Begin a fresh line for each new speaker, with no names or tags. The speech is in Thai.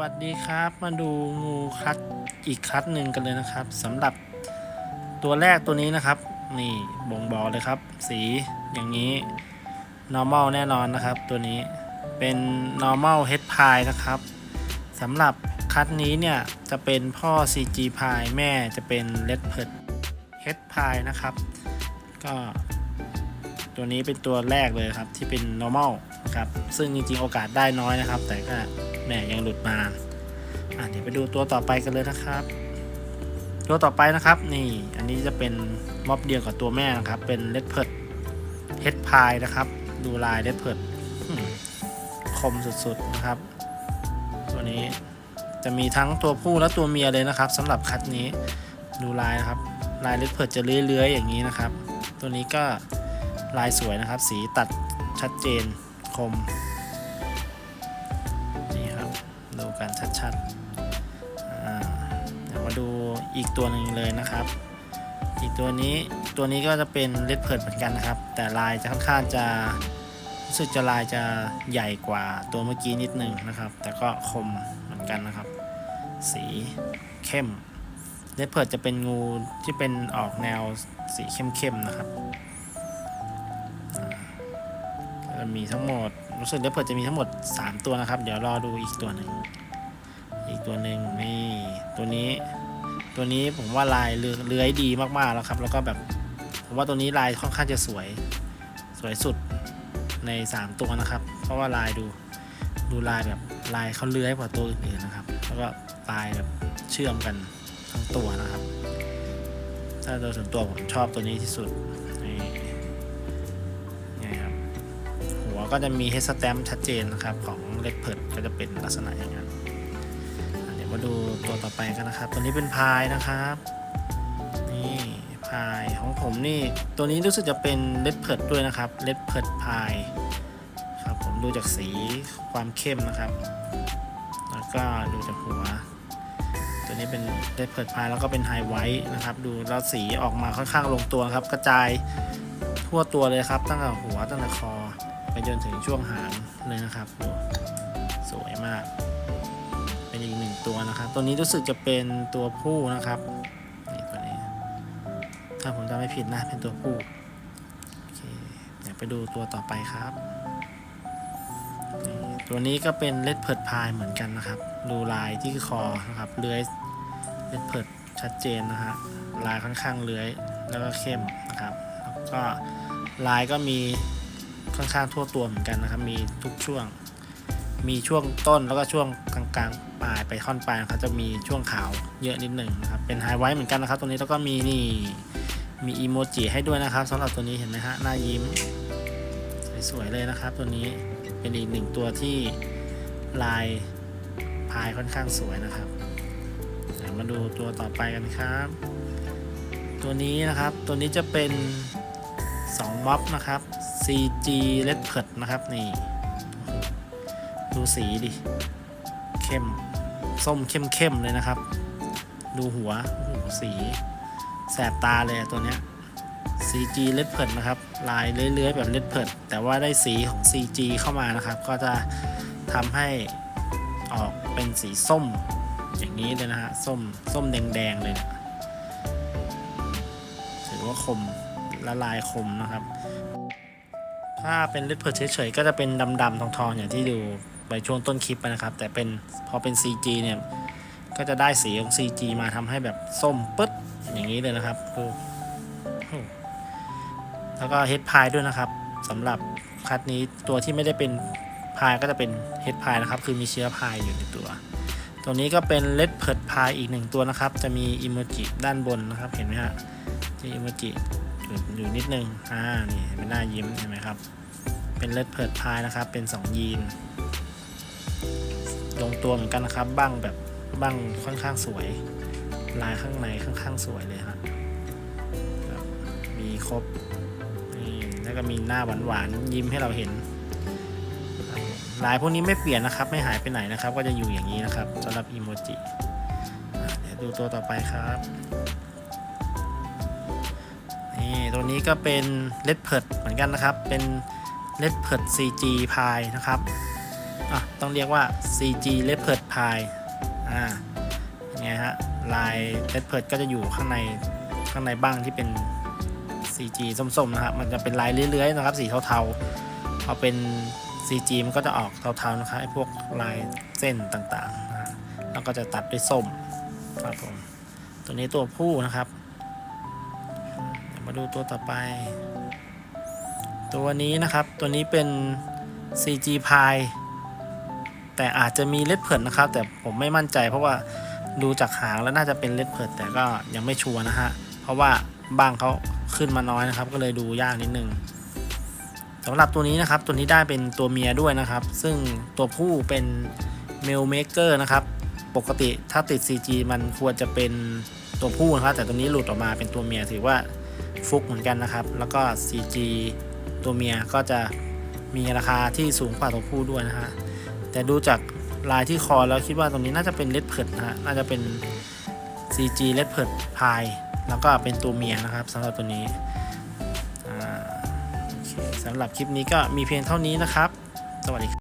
วัสดีครับมาดูงูคัดอีกคัดหนึ่งกันเลยนะครับสำหรับตัวแรกตัวนี้นะครับ นี่บ่งบอกเลยครับ สีอย่างนี้ normal แน่นอนนะครับ ตัวนี้เป็น normal head pie นะครับสำหรับคัดนี้เนี่ย จะเป็นพ่อ CG pie แม่จะเป็น red p e r head pie นะครับ ก็ ตัวนี้เป็นตัวแรกเลยครับที่เป็น normal นะครับซึ่งจริงๆโอกาสได้น้อยนะครับ แต่ก็แหมยังหลุดมาอะเดี๋ยวไปดูตัวต่อไปกันเลยนะครับ ตัวต่อไปนะครับนี่อันนี้จะเป็นม็อบเดียวกับตัวแม่นะครับ เป็นเลดเพิร์ดเฮดพายนะครับ ดูลายเลดเพิร์ดคมสุดๆนะครับ ตัวนี้จะมีทั้งตัวผู้และตัวเมียเลยนะครับสำหรับคัดนี้ดูลายนะครับ ลายเลดเพิร์ดจะเลื้อยๆอย่างนี้นะครับ ตัวนี้ก็ ลายสวยนะครับ สีตัดชัดเจนคม นี่ครับ ดูกันชัดๆเดี๋ยวมาดูอีกตัวหนึ่งเลยนะครับ อีกตัวนี้ตัวนี้ก็จะเป็นเลดเพิร์ดเหมือนกันนะครับ แต่ลายจะค่อนข้างจะรู้สึกจะลายจะใหญ่กว่าตัวเมื่อกี้นิดนึงนะครับ แต่ก็คมเหมือนกันนะครับ สีเข้มเลดเพิร์ดจะเป็นงูที่เป็นออกแนวสีเข้มๆนะครับ จะมีทั้งหมด รู้สึกเลเพิร์ดจะมีทั้งหมด 3 ตัวนะครับ เดี๋ยวรอดูอีกตัวหนึ่งอีกตัวหนึ่งนี่ตัวนี้ ตัวนี้ผมว่าลายเลื้อยเลื้อยดีมากๆแล้วครับ แล้วก็แบบผมว่าตัวนี้ลายค่อนข้างจะสวยสวยสุดใน 3 ตัวนะครับ เพราะว่าลายดูดูลายแบบลายเขาเลื้อยกว่าตัวอื่นๆนะครับ แล้วก็ลายแบบเชื่อมกันทั้งตัวนะครับ ถ้าโดยส่วนตัวผมชอบตัวนี้ที่สุด ก็จะมี head stamp ชัดเจนนะครับของ Red p e r ก็จะเป็นลักษณะอย่างนั้นเดี๋ยวมาดูตัวต่อไปกันนะครับ ตัวนี้เป็นพายนะครับนี่พายของผมนี่ตัวนี้รู้สึกจะเป็น Red p e r ด้วยนะครับ Red p e r พายครับผมดูจากสีความเข้มนะครับ แล้วก็ดูจากหัว ตัวนี้เป็น Red p e r พายแล้วก็เป็น High White นะครับ ดูแล้วสีออกมาค่อนข้างลงตัวครับกระจาย ทั่วตัวเลยครับ ตั้งแต่หัวตั้งแต่คอ ไปจนถึงช่วงหางเลยนะครับดูสวยมาก เป็นอีกหนึ่งตัวนะครับ ตัวนี้รู้สึกจะเป็นตัวผู้นะครับนี่ตัวนี้ ถ้าผมจำไม่ผิดนะเป็นตัวผู้โอเคเดี๋ยวไปดูตัวต่อไปครับตัวนี้ก็เป็นเลดเพิร์ดพายเหมือนกันนะครับ ดูลายที่คอนะครับเลื้อยเลดเพิร์ดชัดเจนนะฮะลายค่อนข้างเลื้อยแล้วก็เข้มนะครับ ก็ลายก็มีค่อนข้างทั่วตัวเหมือนกันนะครับ มีทุกช่วง มีช่วงต้นแล้วก็ช่วงกลางๆปลายไปค่อนปลายครับจะมีช่วงขาวเยอะนิดหนึ่งนะครับ เป็นไฮไวท์เหมือนกันนะครับ ตัวนี้แล้วก็มีนี่มีอีโมจิให้ด้วยนะครับสำหรับตัวนี้เห็นไหมฮะหน้ายิ้ม สวยๆเลยนะครับ ตัวนี้เป็นอีกหนึ่งตัวที่ลายพายค่อนข้างสวยนะครับมาดูตัวต่อไปกันครับ ตัวนี้นะครับตัวนี้จะเป็น 2ม็อบนะครับ CG Red p e r นะครับ นี่ ดูสีดิ เข้ม ส้มเข้มเข้มๆเลยนะครับ ดูหัวโอ้สี แสบตาเลยตัวเนี้ย CG Red p e r นะครับ ลายเลื้อยๆแบบ Red p e r แต่ว่าได้สีของ CG เข้ามานะครับ ก็จะทำให้ออกเป็นสีส้มอย่างนี้เลยนะฮะ ส้ม ส้มแดง ๆ เลยนะถือว่าคม ละลายคมนะครับ ถ้าเป็นเลดเพิร์เฉยๆก็จะเป็นดำๆทองๆ อย่างที่ดูไปช่วงต้นคลิปนะครับ แต่เป็นพอเป็น CG เนี่ยก็จะได้สีของ CG มาทำให้แบบส้มปึ๊ดอย่างนี้เลยนะครับดูแล้วก็เฮดพายด้วยนะครับสำหรับคัดนี้ตัวที่ไม่ได้เป็นพายก็จะเป็นเฮดพายนะครับ คือมีเชื้อพายอยู่ในตัว ตัวนี้ก็เป็นเลดเพิร์ดพายอีกหนึ่งตัวนะครับ จะมีอิโมจิด้านบนนะครับ เห็นไหมฮะที่อิโมจิ อยู่อยู่นิดนึง อ่า นี่เป็นหน้ายิ้มเห็นไหมครับ เป็นเลดเพิร์ดพายนะครับ เป็น 2 ยีน ลงตัวเหมือนกันนะครับ บ้างแบบบ้างค่อนข้างสวย ลายข้างในค่อนข้างสวยเลยครับ มีครบ นี่ แล้วก็มีหน้าหวานๆ ยิ้มให้เราเห็น ลายพวกนี้ไม่เปลี่ยนนะครับ ไม่หายไปไหนนะครับ ก็จะอยู่อย่างนี้นะครับสำหรับอีโมจิเดี๋ยวดูตัวต่อไปครับ นี่ตัวนี้ก็เป็นเลดเพิร์ดเหมือนกันนะครับ เป็นเลดเพิร์ด CG พายนะครับอะต้องเรียกว่า CG Leopard Pie อ่าเป็นไงฮะลาย Leopard ก็จะอยู่ข้างในข้างในบ้างที่เป็น CG ส้มๆนะครับ มันจะเป็นลายเลื้อยๆนะครับ สีเทาๆพอเป็น CG มันก็จะออกเทาๆนะครับไอ้พวกลายเส้นต่างๆนะแล้วก็จะตัดด้วยส้มครับผมตัวนี้ตัวผู้นะครับ มาดูตัวต่อไป ตัวนี้นะครับตัวนี้เป็น CG Pi แต่อาจจะมีเลดเพิร์ดนะครับ แต่ผมไม่มั่นใจเพราะว่าดูจากหางแล้วน่าจะเป็นเลดเพิร์ดแต่ก็ยังไม่ชัวร์นะฮะ เพราะว่าบางเขาขึ้นมาน้อยนะครับ ก็เลยดูยากนิดนึงสำหรับตัวนี้นะครับ ตัวนี้ได้เป็นตัวเมียด้วยนะครับ ซึ่งตัวผู้เป็นเมลเมเกอร์นะครับ ปกติถ้าติด CG มันควรจะเป็นตัวผู้นะครับ แต่ตัวนี้หลุดออกมาเป็นตัวเมียถือว่า ฟุกเหมือนกันนะครับ แล้วก็ CG ตัวเมียก็จะมีราคาที่สูงกว่าตัวผู้ด้วยนะฮะ แต่ดูจากลายที่คอแล้วคิดว่าตรงนี้น่าจะเป็นเลดเพิร์ดนะฮะ น่าจะเป็น CG เลดเพิร์ดพาย แล้วก็เป็นตัวเมียนะครับสำหรับตัวนี้สำหรับคลิปนี้ก็มีเพียงเท่านี้นะครับ สวัสดีครับ